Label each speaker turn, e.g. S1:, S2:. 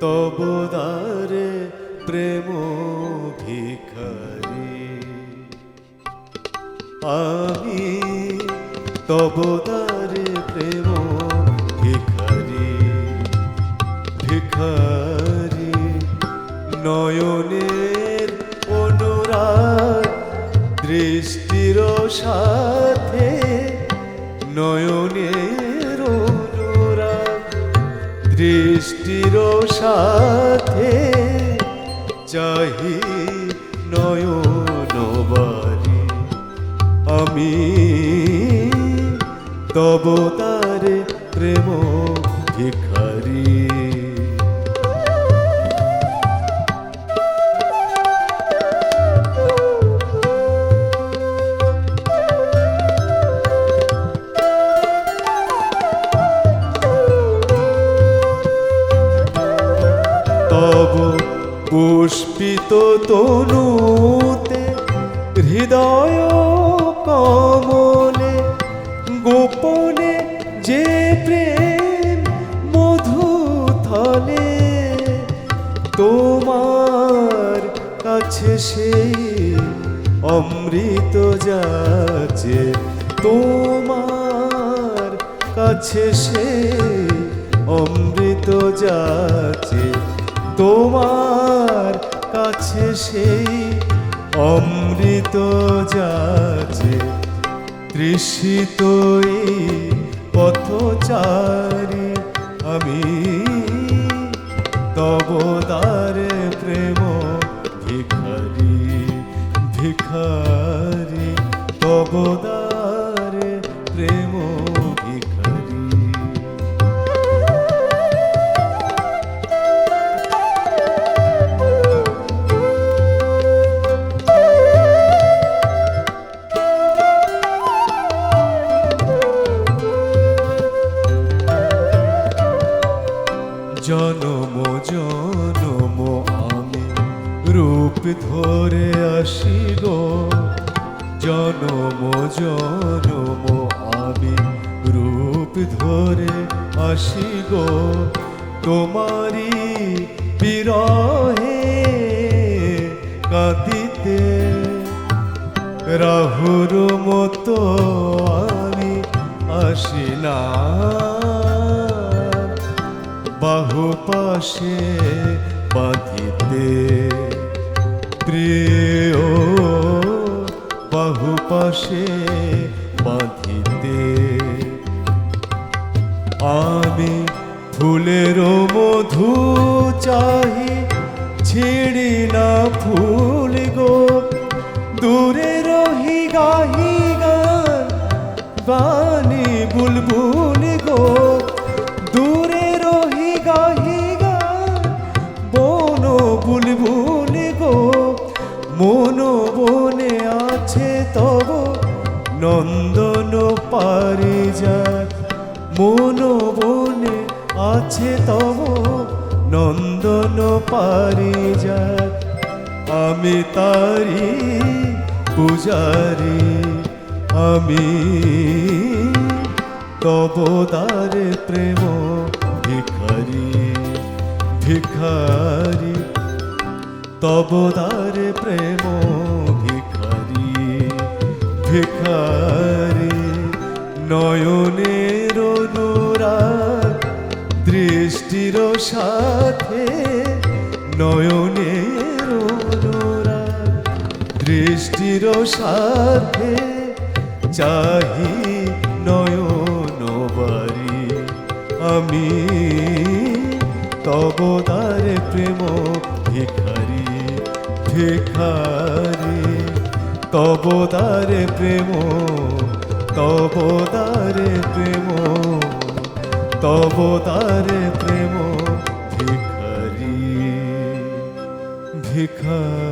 S1: তবদারে প্রেম ভিখারি আমি তবদারে প্রেম ভিখারি ভিখারি নয়নের অনুরাগ দৃষ্টির সাথে নয়নের দৃষ্টির সাথে চাহি নয়নবারি আমি তব তারে প্রেম ভিখারি তব পুষ্পিত তনুতে হৃদয় কমলে গোপনে যে প্রেম মধু থলে তোমার কাছে সেই অমৃত যাচ্ছে তোমার কাছে সেই অমৃত যাচ্ছে তোমার কাছে সেই অমৃত যাচ্ছে তৃষিত পথচারী আমি। তব দ্বারে প্রেম ভিখারি ভিখারি। তব দ্বারে প্রেম জনম জনম, আমি রূপ ধরে আসি গো জনম জনম, আমি রূপ ধরে আসি গো তোমারি বিরহে কাঁদিতে রাহুর মতো আমি আসি না বাহু পাশে বাঁধিতে। প্রিয় বাহু পাশে বাঁধিতে। আমি ফুলের মধু চাহি, ছিড়ি না ফুল গো। দূরে রহি গাহি গান, বাণী বুলবুল গো। নন্দন পারিজাত মন বনে আছে তব নন্দন পারিজাত আমি তারি পূজারি, আমি তব দ্বারে প্রেম ভিখারি ভিখারি, তব দ্বারে প্রেম ভিখারি নয়নের অনুরাগ, দৃষ্টির সাথে নয়নের অনুরাগ, দৃষ্টির সাথে চাহি নয়নবারি আমি তব দ্বারে প্রেম ভিখারি ভিখারি। তব দ্বারে প্রেম তব দ্বারে প্রেম তব দ্বারে প্রেম ভিখারি ভিখারি।